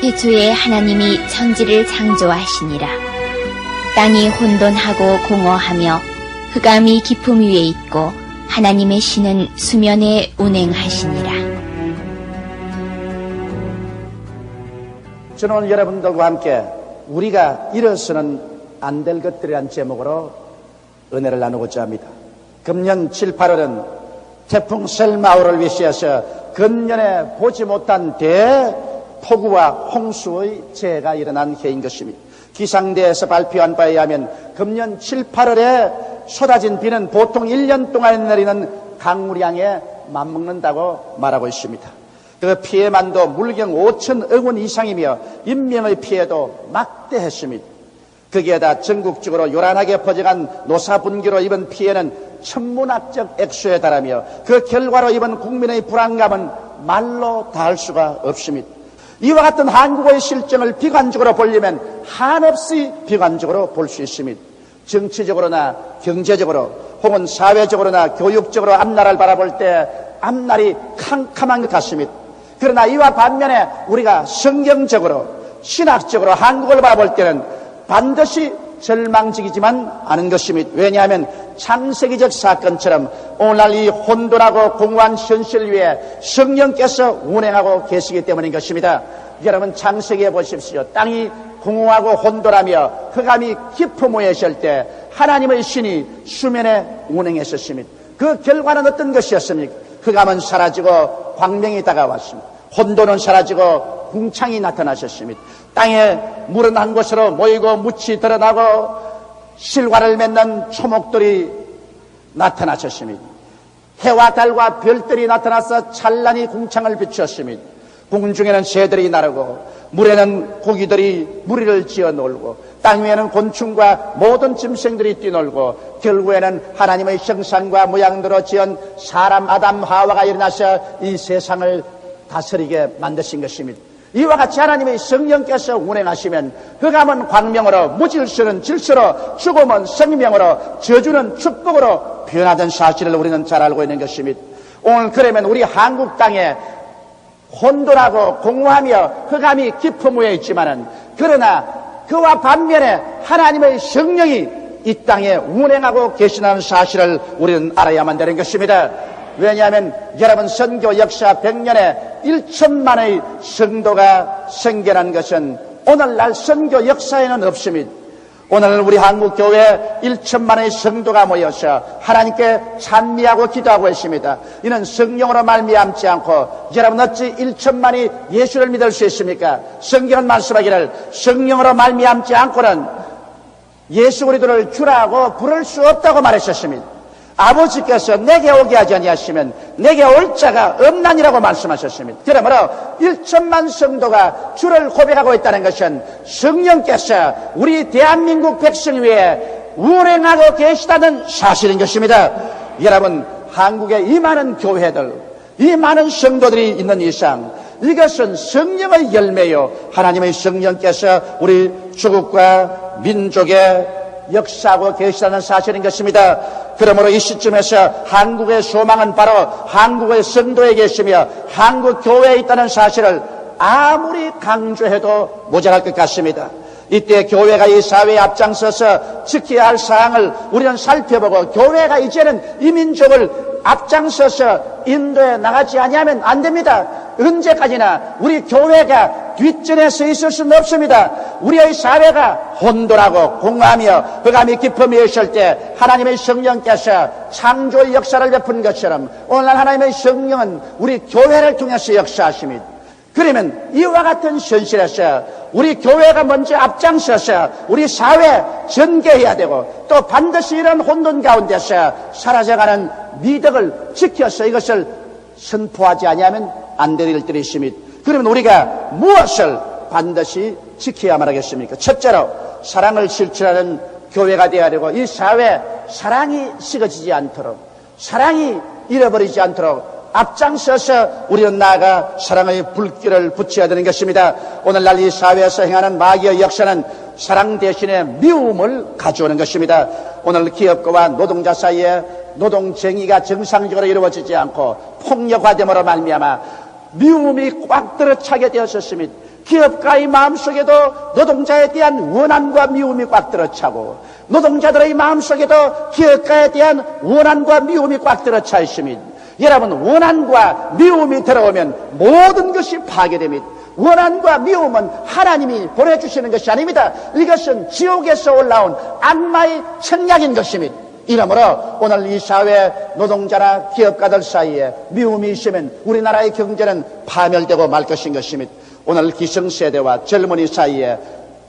태초에 하나님이 천지를 창조하시니라. 땅이 혼돈하고 공허하며 흑암이 깊음 위에 있고 하나님의 신은 수면에 운행하시니라. 저는 오늘 여러분들과 함께 우리가 일어서는 안 될 것들이란 제목으로 은혜를 나누고자 합니다. 금년 7, 8월은 태풍 셀마우를 위시해서 근년에 보지 못한 대 폭우와 홍수의 재해가 일어난 해인 것입니다. 기상대에서 발표한 바에 의하면 금년 7, 8월에 쏟아진 비는 보통 1년 동안 내리는 강물량에 맞먹는다고 말하고 있습니다. 그 피해만도 물경 5천억 원 이상이며 인명의 피해도 막대했습니다. 거기에다 전국적으로 요란하게 퍼져간 노사분기로 입은 피해는 천문학적 액수에 달하며 그 결과로 입은 국민의 불안감은 말로 다 할 수가 없습니다. 이와 같은 한국의 실정을 비관적으로 보려면 한없이 비관적으로 볼 수 있습니다. 정치적으로나 경제적으로 혹은 사회적으로나 교육적으로 앞나라를 바라볼 때 앞날이 캄캄한 것 같습니다. 그러나 이와 반면에 우리가 성경적으로 신학적으로 한국을 바라볼 때는 반드시 절망적이지만 않은 것입니다. 왜냐하면 창세기적 사건처럼 오늘날 이 혼돈하고 공허한 현실 위에 성령께서 운행하고 계시기 때문인 것입니다. 여러분 창세기에 보십시오. 땅이 공허하고 혼돈하며 흑암이 깊어 모여 있을 때 하나님의 신이 수면에 운행했었습니다. 그 결과는 어떤 것이었습니까? 흑암은 사라지고 광명이 다가왔습니다. 혼돈은 사라지고 궁창이 나타나셨습니다. 땅에 물은 한 곳으로 모이고 묻이 드러나고 실과를 맺는 초목들이 나타나셨습니다. 해와 달과 별들이 나타나서 찬란히 궁창을 비추었습니다. 궁중에는 새들이 나르고 물에는 고기들이 무리를 지어 놀고 땅 위에는 곤충과 모든 짐승들이 뛰놀고 결국에는 하나님의 형상과 모양대로 지은 사람 아담 하와가 일어나서 이 세상을 다스리게 만드신 것입니다. 이와 같이 하나님의 성령께서 운행하시면 흑암은 광명으로 무질서는 질서로 죽음은 생명으로 저주는 축복으로 변하던 사실을 우리는 잘 알고 있는 것입니다. 오늘 그러면 우리 한국 땅에 혼돈하고 공허하며 흑암이 깊어무에 있지만은 그러나 그와 반면에 하나님의 성령이 이 땅에 운행하고 계시다는 사실을 우리는 알아야만 되는 것입니다. 왜냐하면 여러분 선교 역사 100년에 1천만의 성도가 생겨난 것은 오늘날 선교 역사에는 없습니다. 오늘 우리 한국 교회 1천만의 성도가 모여서 하나님께 찬미하고 기도하고 있습니다. 이는 성령으로 말미암지 않고 여러분 어찌 1천만이 예수를 믿을 수 있습니까? 성경은 말씀하기를 성령으로 말미암지 않고는 예수 그리스도를 주라고 부를 수 없다고 말하셨습니다. 아버지께서 내게 오게 하지 아니하시면 내게 올 자가 없나니라고 말씀하셨습니다. 그러므로 1천만 성도가 주를 고백하고 있다는 것은 성령께서 우리 대한민국 백성 위에 운행하고 계시다는 사실인 것입니다. 여러분 한국의 이 많은 교회들 이 많은 성도들이 있는 이상 이것은 성령의 열매요 하나님의 성령께서 우리 조국과 민족의 역사하고 계시다는 사실인 것입니다. 그러므로 이 시점에서 한국의 소망은 바로 한국의 성도에 계시며 한국 교회에 있다는 사실을 아무리 강조해도 모자랄 것 같습니다. 이때 교회가 이 사회에 앞장서서 지켜야 할 사항을 우리는 살펴보고 교회가 이제는 이 민족을 앞장서서 인도에 나가지 아니하면 안 됩니다. 언제까지나 우리 교회가 뒷전에 서 있을 수는 없습니다. 우리의 사회가 혼돈하고 공허하며 흑암이 깊음이 있을 때 하나님의 성령께서 창조의 역사를 베푼 것처럼 오늘날 하나님의 성령은 우리 교회를 통해서 역사하십니다. 그러면 이와 같은 현실에서 우리 교회가 먼저 앞장서서 우리 사회 전개해야 되고 또 반드시 이런 혼돈 가운데서 사라져가는 미덕을 지켜서 이것을 선포하지 아니하면 안 될 일들이 있습니다. 그러면 우리가 무엇을 반드시 지켜야만 하겠습니까? 첫째로 사랑을 실천하는 교회가 되어야 되고 이 사회 사랑이 식어지지 않도록 사랑이 잃어버리지 않도록 앞장서서 우리는 나아가 사랑의 불길을 붙여야 되는 것입니다. 오늘날 이 사회에서 행하는 마귀의 역사는 사랑 대신에 미움을 가져오는 것입니다. 오늘 기업가와 노동자 사이에 노동쟁의가 정상적으로 이루어지지 않고 폭력화됨으로 말미암아 미움이 꽉 들어차게 되었었습니다. 기업가의 마음속에도 노동자에 대한 원한과 미움이 꽉 들어차고 노동자들의 마음속에도 기업가에 대한 원한과 미움이 꽉 들어차 있습니다. 여러분 원한과 미움이 들어오면 모든 것이 파괴됩니다. 원한과 미움은 하나님이 보내주시는 것이 아닙니다. 이것은 지옥에서 올라온 악마의 청약인 것입니다. 이러므로 오늘 이 사회 노동자나 기업가들 사이에 미움이 있으면 우리나라의 경제는 파멸되고 말 것인 것입니다. 오늘 기성세대와 젊은이 사이에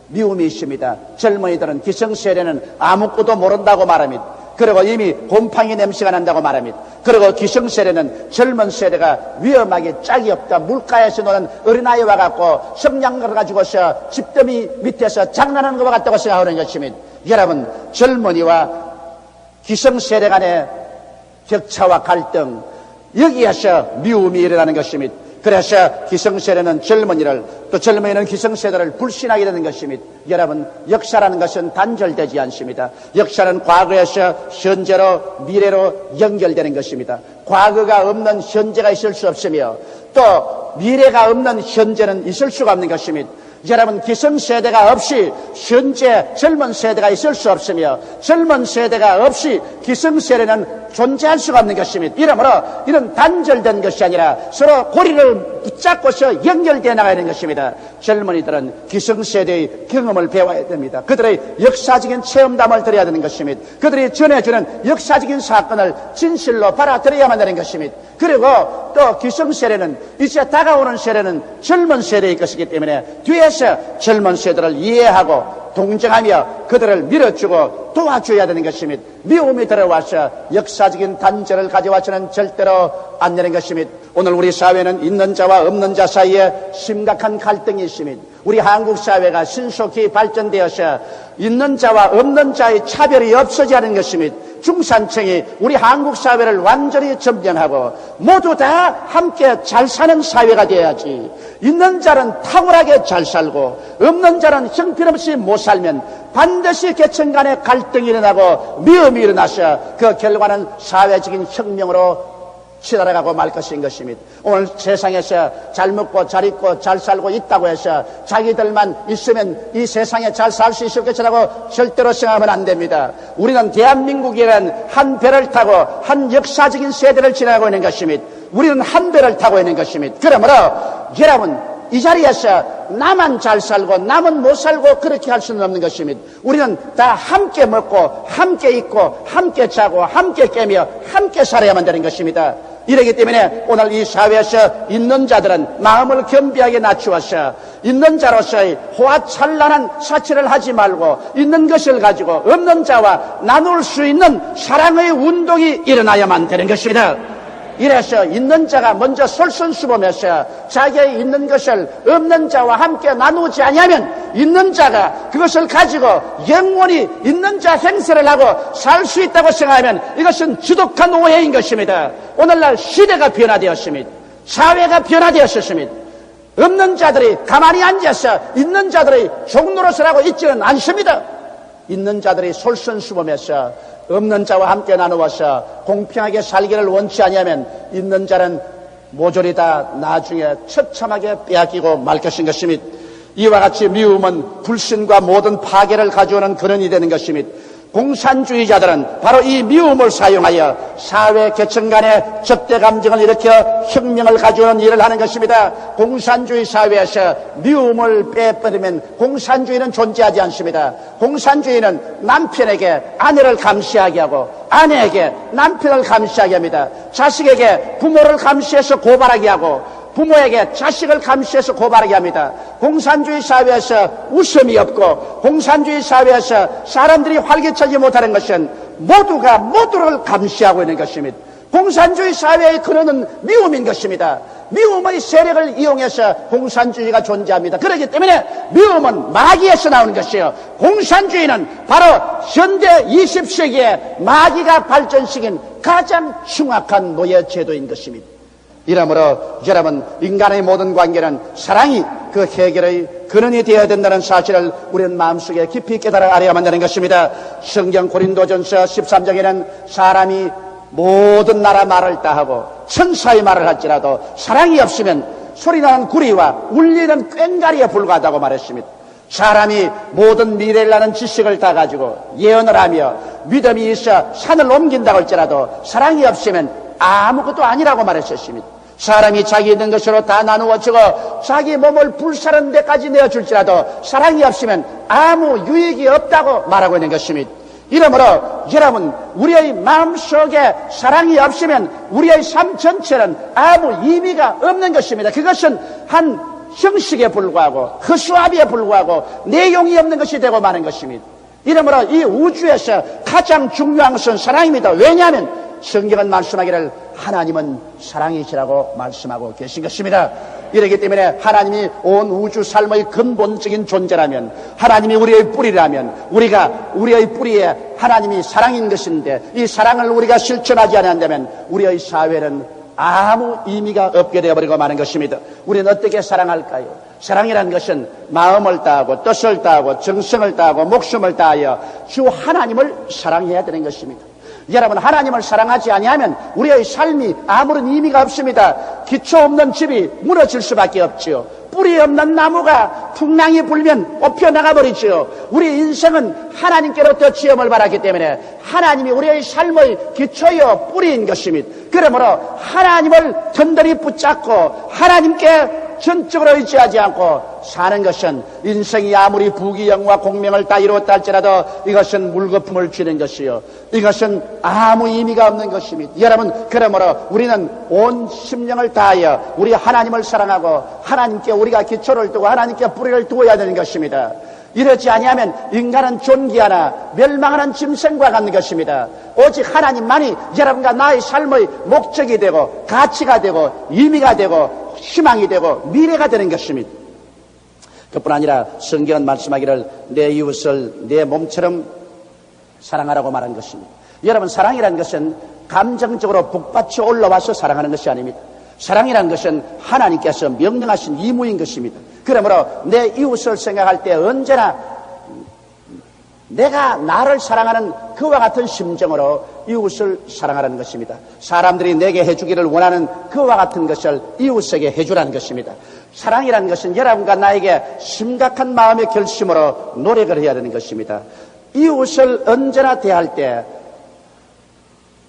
미움이 있습니다. 젊은이들은 기성세대는 아무것도 모른다고 말합니다. 그리고 이미 곰팡이 냄새가 난다고 말합니다. 그리고 기성세대는 젊은 세대가 위험하게 짝이 없다. 물가에서 노는 어린아이와 같고 성냥을 가지고서 집더미 밑에서 장난하는 것과 같다고 생각하는 것입니다. 여러분, 젊은이와 기성세대 간의 격차와 갈등, 여기에서 미움이 일어나는 것입니다. 그래서 기성세대는 젊은이를 또 젊은이는 기성세대를 불신하게 되는 것입니다. 여러분 역사라는 것은 단절되지 않습니다. 역사는 과거에서 현재로 미래로 연결되는 것입니다. 과거가 없는 현재가 있을 수 없으며 또 미래가 없는 현재는 있을 수가 없는 것입니다. 여러분 기성세대가 없이 현재 젊은 세대가 있을 수 없으며 젊은 세대가 없이 기성세대는 존재할 수가 없는 것입니다. 이러므로 이런 단절된 것이 아니라 서로 고리를 붙잡고서 연결되어 나가야 하는 것입니다. 젊은이들은 기성세대의 경험을 배워야 됩니다. 그들의 역사적인 체험담을 들어야 되는 것입니다. 그들이 전해주는 역사적인 사건을 진실로 받아들여야만 되는 것입니다. 그리고 또 기성세대는 이제 다가오는 세대는 젊은 세대의 것이기 때문에 뒤에서 젊은 세대를 이해하고 동정하며 그들을 밀어주고 도와줘야 되는 것입니다. 미움이 들어와서 역사적인 단절을 가져와서는 절대로 안 되는 것입니다. 오늘 우리 사회는 있는 자와 없는 자 사이에 심각한 갈등이 있습니다. 우리 한국 사회가 신속히 발전되어서 있는 자와 없는 자의 차별이 없어져야 하는 것입니다. 중산층이 우리 한국 사회를 완전히 점령하고 모두 다 함께 잘 사는 사회가 되어야지. 있는 자는 탁월하게 잘 살고 없는 자는 형편없이 못 살면 반드시 계층 간의 갈등이 일어나고 미움이 일어나서 그 결과는 사회적인 혁명으로 치달아가고 말 것인 것입니다. 오늘 세상에서 잘 먹고 잘 입고 잘 살고 있다고 해서 자기들만 있으면 이 세상에 잘 살 수 있을 것이라고 절대로 생각하면 안 됩니다. 우리는 대한민국이라는 한 배를 타고 한 역사적인 세대를 지나가고 있는 것입니다. 우리는 한 배를 타고 있는 것입니다. 그러므로 여러분 이 자리에서 나만 잘 살고 남은 못 살고 그렇게 할 수는 없는 것입니다. 우리는 다 함께 먹고 함께 입고 함께 자고 함께 깨며 함께 살아야만 되는 것입니다. 이러기 때문에 오늘 이 사회에서 있는 자들은 마음을 겸비하게 낮추어서 있는 자로서의 호화찬란한 사치를 하지 말고 있는 것을 가지고 없는 자와 나눌 수 있는 사랑의 운동이 일어나야만 되는 것입니다. 이래서 있는 자가 먼저 솔선수범해서 자기의 있는 것을 없는 자와 함께 나누지 아니하면 있는 자가 그것을 가지고 영원히 있는 자 행세를 하고 살 수 있다고 생각하면 이것은 지독한 오해인 것입니다. 오늘날 시대가 변화되었습니다. 사회가 변화되었습니다. 없는 자들이 가만히 앉아서 있는 자들의 하고 있지는 않습니다. 있는 자들이 솔선수범해서 없는 자와 함께 나누어서 공평하게 살기를 원치 아니하면 있는 자는 모조리 다 나중에 처참하게 빼앗기고 말 것인 것입니다. 이와 같이 미움은 불신과 모든 파괴를 가져오는 근원이 되는 것입니다. 공산주의자들은 바로 이 미움을 사용하여 사회 계층 간의 적대 감정을 일으켜 혁명을 가져오는 일을 하는 것입니다. 공산주의 사회에서 미움을 빼버리면 공산주의는 존재하지 않습니다. 공산주의는 남편에게 아내를 감시하게 하고 아내에게 남편을 감시하게 합니다. 자식에게 부모를 감시해서 고발하게 하고 부모에게 자식을 감시해서 고발하게 합니다. 공산주의 사회에서 웃음이 없고 공산주의 사회에서 사람들이 활기차지 못하는 것은 모두가 모두를 감시하고 있는 것입니다. 공산주의 사회의 근원은 미움인 것입니다. 미움의 세력을 이용해서 공산주의가 존재합니다. 그렇기 때문에 미움은 마귀에서 나오는 것이요. 공산주의는 바로 현대 20세기에 마귀가 발전시킨 가장 흉악한 노예 제도인 것입니다. 이러므로 여러분 인간의 모든 관계는 사랑이 그 해결의 근원이 되어야 된다는 사실을 우리는 마음속에 깊이 깨달아 알아야만 되는 것입니다. 성경 고린도전서 13장에는 사람이 모든 나라 말을 다 하고 천사의 말을 할지라도 사랑이 없으면 소리나는 구리와 울리는 꽹가리에 불과하다고 말했습니다. 사람이 모든 미래를 나는 지식을 다 가지고 예언을 하며 믿음이 있어 산을 옮긴다고 할지라도 사랑이 없으면 아무것도 아니라고 말했었습니다. 사람이 자기 있는 것으로 다 나누어 주고 자기 몸을 불사른 데까지 내어줄지라도 사랑이 없으면 아무 유익이 없다고 말하고 있는 것입니다. 이러므로 여러분 우리의 마음속에 사랑이 없으면 우리의 삶 전체는 아무 의미가 없는 것입니다. 그것은 한 형식에 불과하고 허수아비에 불과하고 내용이 없는 것이 되고 마는 것입니다. 이러므로 이 우주에서 가장 중요한 것은 사랑입니다. 왜냐하면 성경은 말씀하기를 하나님은 사랑이시라고 말씀하고 계신 것입니다. 이러기 때문에 하나님이 온 우주 삶의 근본적인 존재라면 하나님이 우리의 뿌리라면 우리가 우리의 뿌리에 하나님이 사랑인 것인데 이 사랑을 우리가 실천하지 않는다면 우리의 사회는 아무 의미가 없게 되어버리고 마는 것입니다. 우리는 어떻게 사랑할까요? 사랑이라는 것은 마음을 다하고 뜻을 다하고 정성을 다하고 목숨을 다하여 주 하나님을 사랑해야 되는 것입니다. 여러분 하나님을 사랑하지 아니하면 우리의 삶이 아무런 의미가 없습니다. 기초 없는 집이 무너질 수밖에 없지요. 뿌리 없는 나무가 풍랑이 불면 뽑혀 나가 버리지요. 우리 인생은 하나님께로부터 지음을 받았기 때문에 하나님이 우리의 삶의 기초요 뿌리인 것입니다. 그러므로 하나님을 든든히 붙잡고 하나님께 전적으로 의지하지 않고 사는 것은 인생이 아무리 부귀영화 공명을 다 이루었다 할지라도 이것은 물거품을 쥐는 것이요. 이것은 아무 의미가 없는 것입니다. 여러분, 그러므로 우리는 온 심령을 다하여 우리 하나님을 사랑하고 하나님께 우리가 기초를 두고 하나님께 뿌리를 두어야 되는 것입니다. 이러지 아니하면 인간은 존귀하나 멸망하는 짐승과 같은 것입니다. 오직 하나님만이 여러분과 나의 삶의 목적이 되고 가치가 되고 의미가 되고 희망이 되고 미래가 되는 것입니다. 그뿐 아니라 성경은 말씀하기를 내 이웃을 내 몸처럼 사랑하라고 말한 것입니다. 여러분 사랑이라는 것은 감정적으로 북받쳐 올라와서 사랑하는 것이 아닙니다. 사랑이라는 것은 하나님께서 명령하신 이무인 것입니다. 그러므로 내 이웃을 생각할 때 언제나 내가 나를 사랑하는 그와 같은 심정으로 이웃을 사랑하라는 것입니다. 사람들이 내게 해주기를 원하는 그와 같은 것을 이웃에게 해주라는 것입니다. 사랑이라는 것은 여러분과 나에게 심각한 마음의 결심으로 노력을 해야 되는 것입니다. 이웃을 언제나 대할 때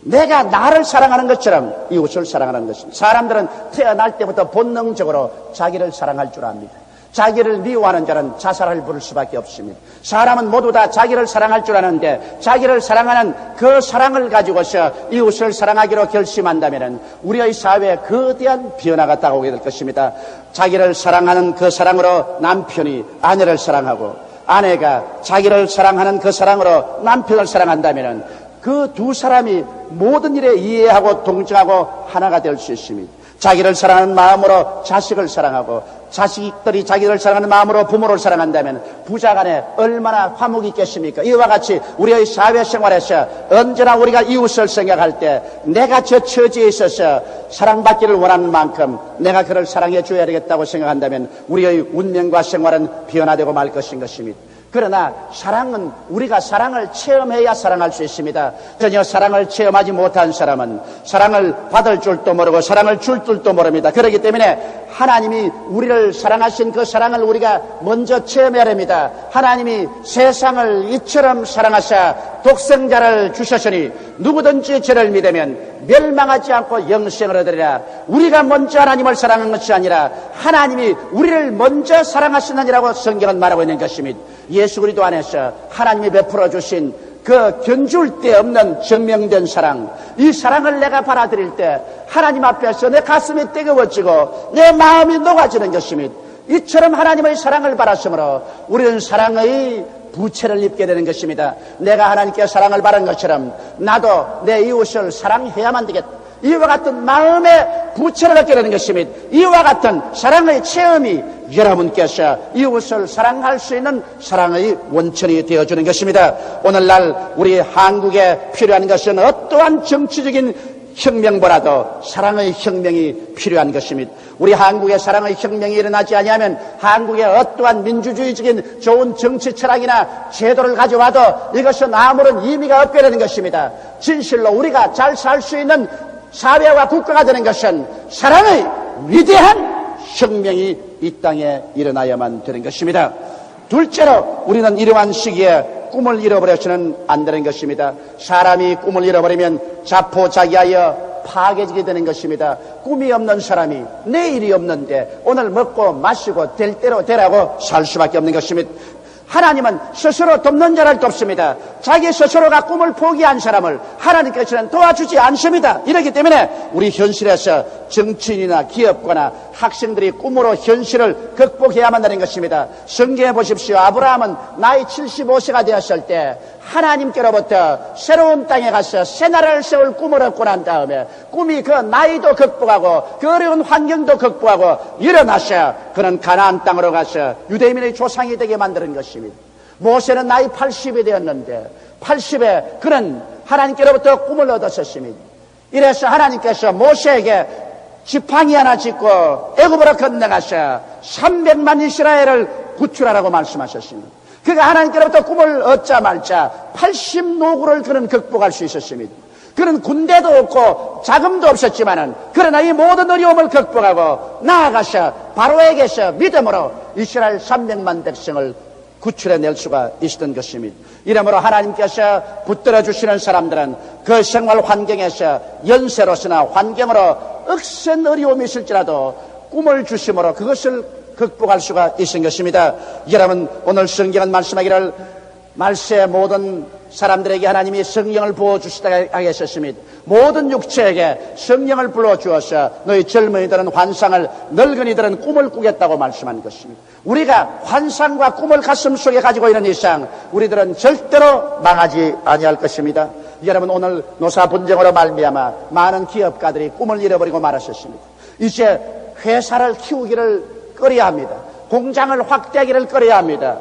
내가 나를 사랑하는 것처럼 이웃을 사랑하는 것입니다. 사람들은 태어날 때부터 본능적으로 자기를 사랑할 줄 압니다. 자기를 미워하는 자는 자살을 부를 수밖에 없습니다. 사람은 모두 다 자기를 사랑할 줄 아는데 자기를 사랑하는 그 사랑을 가지고서 이웃을 사랑하기로 결심한다면 우리의 사회에 거대한 변화가 다가오게 될 것입니다. 자기를 사랑하는 그 사랑으로 남편이 아내를 사랑하고 아내가 자기를 사랑하는 그 사랑으로 남편을 사랑한다면 그 두 사람이 모든 일에 이해하고 동정하고 하나가 될 수 있습니다. 자기를 사랑하는 마음으로 자식을 사랑하고 자식들이 자기를 사랑하는 마음으로 부모를 사랑한다면 부자 간에 얼마나 화목이 있겠습니까? 이와 같이 우리의 사회생활에서 언제나 우리가 이웃을 생각할 때 내가 저 처지에 있어서 사랑받기를 원하는 만큼 내가 그를 사랑해 줘야 되겠다고 생각한다면 우리의 운명과 생활은 변화되고 말 것인 것입니다. 그러나 사랑은 우리가 사랑을 체험해야 사랑할 수 있습니다. 전혀 사랑을 체험하지 못한 사람은 사랑을 받을 줄도 모르고 사랑을 줄 줄도 모릅니다. 그렇기 때문에 하나님이 우리를 사랑하신 그 사랑을 우리가 먼저 체험해야 됩니다. 하나님이 세상을 이처럼 사랑하사 독생자를 주셨으니 누구든지 저를 믿으면 멸망하지 않고 영생을 얻으리라. 우리가 먼저 하나님을 사랑한 것이 아니라 하나님이 우리를 먼저 사랑하시느니라고 성경은 말하고 있는 것입니다. 예수 그리스도 안에서 하나님이 베풀어 주신 그 견줄 데 없는 증명된 사랑, 이 사랑을 내가 받아들일 때 하나님 앞에서 내 가슴이 뜨거워지고 내 마음이 녹아지는 것입니다. 이처럼 하나님의 사랑을 받았으므로 우리는 사랑의 부채를 입게 되는 것입니다. 내가 하나님께 사랑을 받은 것처럼 나도 내 이웃을 사랑해야만 되겠다. 이와 같은 마음의 부채를 얻게 되는 것입니다. 이와 같은 사랑의 체험이 여러분께서 이웃을 사랑할 수 있는 사랑의 원천이 되어주는 것입니다. 오늘날 우리 한국에 필요한 것은 어떠한 정치적인 혁명보다도 사랑의 혁명이 필요한 것입니다. 우리 한국의 사랑의 혁명이 일어나지 아니하면 한국의 어떠한 민주주의적인 좋은 정치 철학이나 제도를 가져와도 이것은 아무런 의미가 없게 되는 것입니다. 진실로 우리가 잘 살 수 있는 사회와 국가가 되는 것은 사랑의 위대한 혁명이 이 땅에 일어나야만 되는 것입니다. 둘째로 우리는 이러한 시기에 꿈을 잃어버려서는 안 되는 것입니다. 사람이 꿈을 잃어버리면 자포자기하여 파괴지게 되는 것입니다. 꿈이 없는 사람이 내일이 없는데 오늘 먹고 마시고 될 대로 되라고 살 수밖에 없는 것입니다. 하나님은 스스로 돕는 자를 돕습니다. 자기 스스로가 꿈을 포기한 사람을 하나님께서는 도와주지 않습니다. 이렇기 때문에 우리 현실에서 정치인이나 기업가나 학생들이 꿈으로 현실을 극복해야만 하는 것입니다. 성경에 보십시오. 아브라함은 나이 75세가 되었을 때 하나님께로부터 새로운 땅에 가서 새 나라를 세울 꿈을 얻고 난 다음에 꿈이 그 나이도 극복하고 그 어려운 환경도 극복하고 일어나서 그는 가나안 땅으로 가서 유대민의 조상이 되게 만드는 것입니다. 모세는 나이 80이 되었는데 80에 그는 하나님께로부터 꿈을 얻었었습니다. 이래서 하나님께서 모세에게 지팡이 하나 짓고 애굽으로 건너가서 300만 이스라엘을 구출하라고 말씀하셨습니다. 그가 하나님께로부터 꿈을 얻자 말자 80노구를 그는 극복할 수 있었습니다. 그는 군대도 없고 자금도 없었지만은 그러나 이 모든 어려움을 극복하고 나아가서 바로에게서 믿음으로 이스라엘 300만 백성을 구출해낼 수가 있었던 것입니다. 이러므로 하나님께서 붙들어 주시는 사람들은 그 생활 환경에서 연세로서나 환경으로 억센 어려움이 있을지라도 꿈을 주심으로 그것을 극복할 수가 있는 것입니다. 여러분 오늘 성경은 말씀하기를 말세 모든 사람들에게 하나님이 성령을 부어주시다 하겠습니다. 모든 육체에게 성령을 불어주어서 너희 젊은이들은 환상을 늙은이들은 꿈을 꾸겠다고 말씀한 것입니다. 우리가 환상과 꿈을 가슴 속에 가지고 있는 이상 우리들은 절대로 망하지 아니할 것입니다. 여러분 오늘 노사 분쟁으로 말미암아 많은 기업가들이 꿈을 잃어버리고 말았었습니다. 이제 회사를 키우기를 꺼려야 합니다. 공장을 확대하기를 꺼려야 합니다.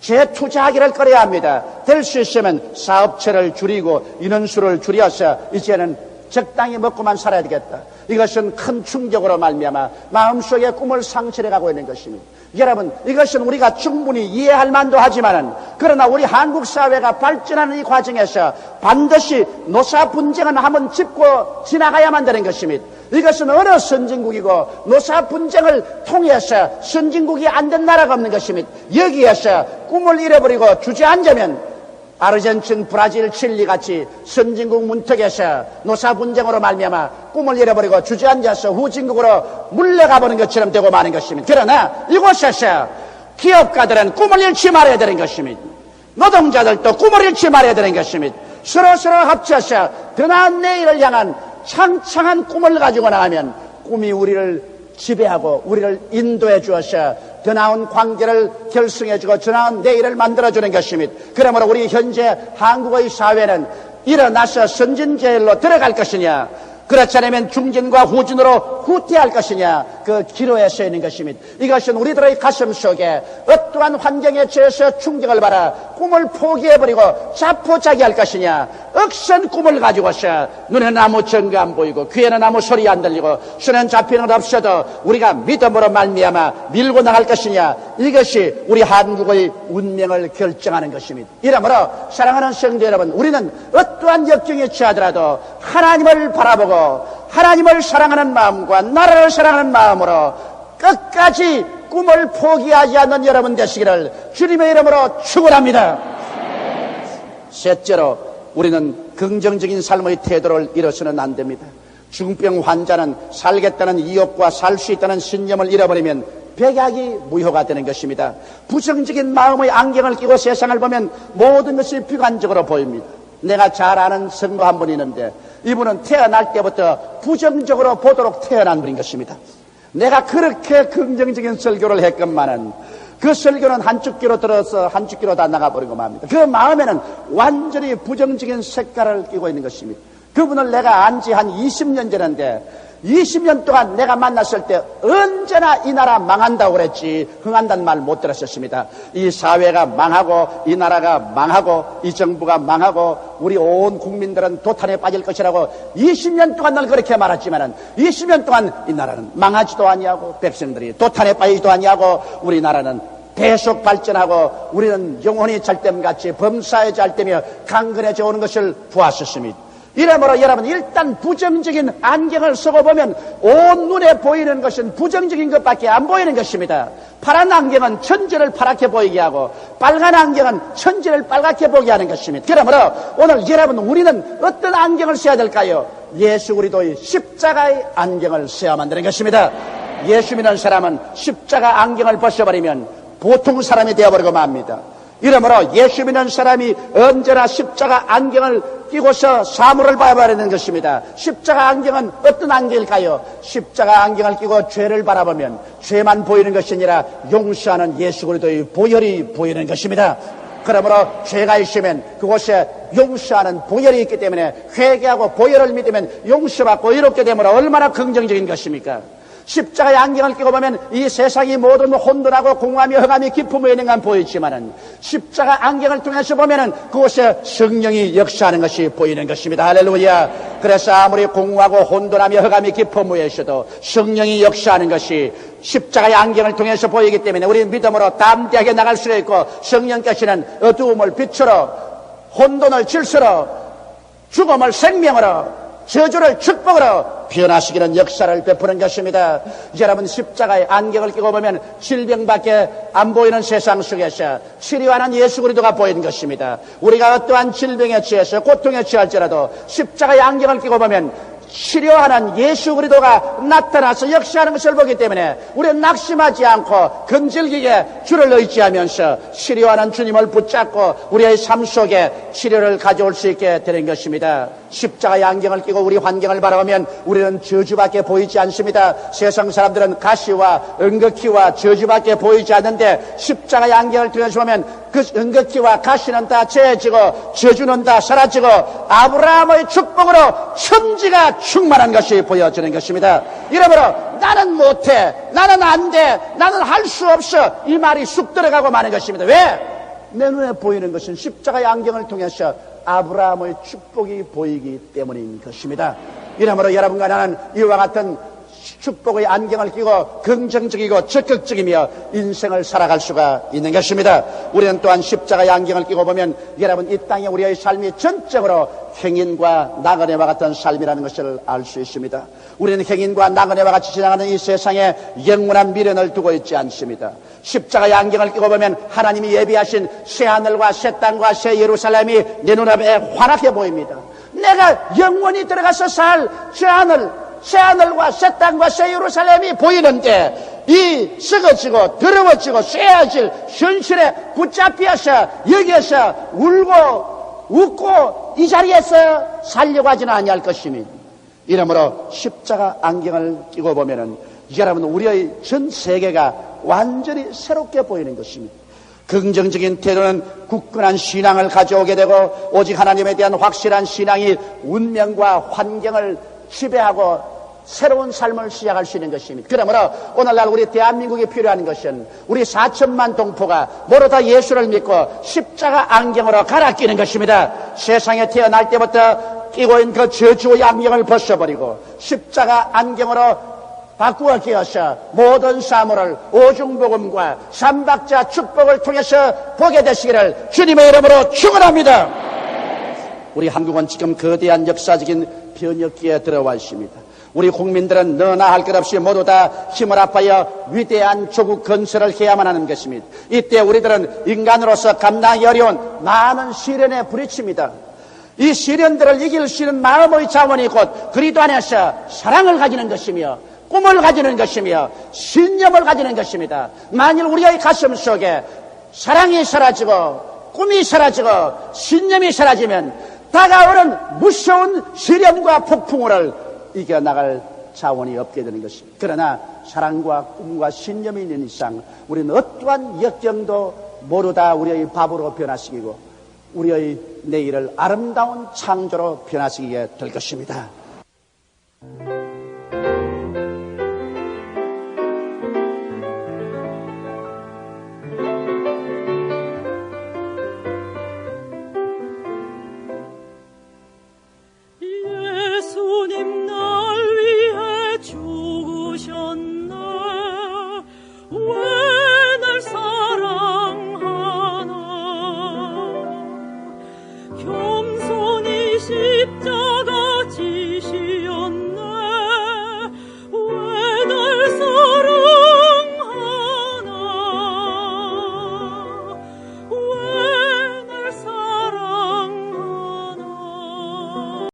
재투자하기를 꺼려야 합니다. 될 수 있으면 사업체를 줄이고 인원수를 줄여서 이제는 적당히 먹고만 살아야 되겠다. 이것은 큰 충격으로 말미암아 마음속에 꿈을 상실해가고 있는 것입니다. 여러분 이것은 우리가 충분히 이해할 만도 하지만은 그러나 우리 한국 사회가 발전하는 이 과정에서 반드시 노사 분쟁은 한번 짚고 지나가야만 되는 것입니다. 이것은 어느 선진국이고 노사 분쟁을 통해서 선진국이 안 된 나라가 없는 것입니다. 여기에서 꿈을 잃어버리고 주저앉으면 아르헨틴, 브라질, 칠리 같이 선진국 문턱에서 노사 분쟁으로 말미암아 꿈을 잃어버리고 주저앉아서 후진국으로 물러가 버는 것처럼 되고 마는 것입니다. 그러나 이곳에서 기업가들은 꿈을 잃지 말아야 되는 것입니다. 노동자들도 꿈을 잃지 말아야 되는 것입니다. 서로서로 합쳐서 더 나은 내일을 향한 창창한 꿈을 가지고 나가면 꿈이 우리를 지배하고 우리를 인도해 주어서 더 나은 관계를 결성해 주고 더 나은 내일을 만들어 주는 것입니다. 그러므로 우리 현재 한국의 사회는 일어나서 선진제일로 들어갈 것이냐 그렇지 않으면 중진과 후진으로 후퇴할 것이냐 그 기로에 서 있는 것입니다. 이것은 우리들의 가슴 속에 어떠한 환경에 처해서 충격을 받아 꿈을 포기해버리고 자포자기할 것이냐 억센 꿈을 가지고서 눈에는 아무 증거 안 보이고 귀에는 아무 소리 안 들리고 손엔 잡히는 것 없어도 우리가 믿음으로 말미암아 밀고 나갈 것이냐 이것이 우리 한국의 운명을 결정하는 것입니다. 이러므로 사랑하는 성도 여러분 우리는 어떠한 역경에 처하더라도 하나님을 바라보고 하나님을 사랑하는 마음과 나라를 사랑하는 마음으로 끝까지 꿈을 포기하지 않는 여러분 되시기를 주님의 이름으로 축원합니다. 셋째로 우리는 긍정적인 삶의 태도를 잃어서는 안 됩니다. 중병 환자는 살겠다는 이욕과 살 수 있다는 신념을 잃어버리면 백약이 무효가 되는 것입니다. 부정적인 마음의 안경을 끼고 세상을 보면 모든 것이 비관적으로 보입니다. 내가 잘 아는 성도 한분 있는데 이분은 태어날 때부터 부정적으로 보도록 태어난 분인 것입니다. 내가 그렇게 긍정적인 설교를 했건만은 그 설교는 한쪽 귀로 들어서 한쪽 귀로 다 나가버리고 맙니다. 그 마음에는 완전히 부정적인 색깔을 끼고 있는 것입니다. 그분을 내가 안 지 한 20년 전인데 20년 동안 내가 만났을 때 언제나 이 나라 망한다고 그랬지 흥한다는 말 못 들었었습니다. 이 사회가 망하고 이 나라가 망하고 이 정부가 망하고 우리 온 국민들은 도탄에 빠질 것이라고 20년 동안 늘 그렇게 말했지만은 20년 동안 이 나라는 망하지도 아니하고 백성들이 도탄에 빠지지도 아니하고 우리 나라는 계속 발전하고 우리는 영혼이 잘됨같이 범사에 잘되며 강건해져 오는 것을 보았었습니다. 이러므로 여러분 일단 부정적인 안경을 쓰고 보면 온 눈에 보이는 것은 부정적인 것밖에 안 보이는 것입니다. 파란 안경은 천지를 파랗게 보이게 하고 빨간 안경은 천지를 빨갛게 보게 하는 것입니다. 그러므로 오늘 여러분 우리는 어떤 안경을 써야 될까요? 예수 그리스도의 십자가의 안경을 써야만 되는 것입니다. 예수 믿는 사람은 십자가 안경을 벗어버리면 보통 사람이 되어버리고 맙니다. 이러므로 예수 믿는 사람이 언제나 십자가 안경을 끼고서 사물을 바라보는 것입니다. 십자가 안경은 어떤 안경일까요? 십자가 안경을 끼고 죄를 바라보면 죄만 보이는 것이 아니라 용서하는 예수 그리스도의 보혈이 보이는 것입니다. 그러므로 죄가 있으면 그곳에 용서하는 보혈이 있기 때문에 회개하고 보혈을 믿으면 용서받고 이롭게 되므로 얼마나 긍정적인 것입니까? 십자가의 안경을 끼고 보면 이 세상이 모든 혼돈하고 공허함이 허감이 기품의 능한 보이지만은 십자가 안경을 통해서 보면은 그곳에 성령이 역사하는 것이 보이는 것입니다. 할렐루야. 그래서 아무리 공허하고 혼돈하며 허감이 기품무에서도 성령이 역사하는 것이 십자가의 안경을 통해서 보이기 때문에 우리 믿음으로 담대하게 나갈 수 있고 성령께서는 어두움을 빛으로 혼돈을 질서로 죽음을 생명으로 저주를 축복으로 변화시키는 역사를 베푸는 것입니다. 여러분 십자가의 안경을 끼고 보면 질병밖에 안 보이는 세상 속에서 치료하는 예수 그리스도가 보이는 것입니다. 우리가 어떠한 질병에 취해서 고통에 취할지라도 십자가의 안경을 끼고 보면 치료하는 예수 그리스도가 나타나서 역사하는 것을 보기 때문에 우리는 낙심하지 않고 금질기게 주를 의지하면서 치료하는 주님을 붙잡고 우리의 삶 속에 치료를 가져올 수 있게 되는 것입니다. 십자가의 안경을 끼고 우리 환경을 바라보면 우리는 저주밖에 보이지 않습니다. 세상 사람들은 가시와 은극기와 저주밖에 보이지 않는데 십자가의 안경을 보면 그 은극기와 가시는 다 제해지고 저주는 다 사라지고 아브라함의 축복으로 천지가 충만한 것이 보여지는 것입니다. 이러므로 나는 못해, 나는 안 돼, 나는 할 수 없어 이 말이 쑥 들어가고 마는 것입니다. 왜? 내 눈에 보이는 것은 십자가의 안경을 통해서 아브라함의 축복이 보이기 때문인 것입니다. 이러므로 여러분과 나는 이와 같은 축복의 안경을 끼고 긍정적이고 적극적이며 인생을 살아갈 수가 있는 것입니다. 우리는 또한 십자가의 안경을 끼고 보면 여러분 이 땅에 우리의 삶이 전적으로 행인과 나그네와 같은 삶이라는 것을 알 수 있습니다. 우리는 행인과 나그네와 같이 지나가는 이 세상에 영원한 미련을 두고 있지 않습니다. 십자가의 안경을 끼고 보면 하나님이 예비하신 새 하늘과 새 땅과 새 예루살렘이 내 눈앞에 환하게 보입니다. 내가 영원히 들어가서 살 새 하늘, 새 하늘과 새 땅과 새 예루살렘이 보이는데 이 썩어지고 더러워지고 쇠해질 현실에 붙잡혀서 여기에서 울고 웃고 이 자리에서 살려고 하지는 아니할 것입니다. 이러므로 십자가 안경을 끼고 보면은 여러분 우리의 전 세계가 완전히 새롭게 보이는 것입니다. 긍정적인 태도는 굳건한 신앙을 가져오게 되고 오직 하나님에 대한 확실한 신앙이 운명과 환경을 지배하고 새로운 삶을 시작할 수 있는 것입니다. 그러므로 오늘날 우리 대한민국이 필요한 것은 우리 4천만 동포가 모두 다 예수를 믿고 십자가 안경으로 갈아 끼는 것입니다. 세상에 태어날 때부터 끼고 있는 그 저주의 안경을 벗어버리고 십자가 안경으로 바꾸어 끼어서 모든 사물을 오중복음과 삼박자 축복을 통해서 보게 되시기를 주님의 이름으로 축원합니다. 우리 한국은 지금 거대한 역사적인 변혁기에 들어와 있습니다. 우리 국민들은 너나 할 것 없이 모두 다 힘을 합하여 위대한 조국 건설을 해야만 하는 것입니다. 이때 우리들은 인간으로서 감당하기 어려운 많은 시련에 부딪힙니다. 이 시련들을 이길 수 있는 마음의 자원이 곧 그리도 안에서 사랑을 가지는 것이며 꿈을 가지는 것이며 신념을 가지는 것입니다. 만일 우리의 가슴 속에 사랑이 사라지고 꿈이 사라지고 신념이 사라지면 다가오는 무서운 시련과 폭풍우를 이겨나갈 자원이 없게 되는 것입니다. 그러나 사랑과 꿈과 신념이 있는 이상 우리는 어떠한 역경도 모두 다 우리의 밥으로 변화시키고 우리의 내일을 아름다운 창조로 변화시키게 될 것입니다.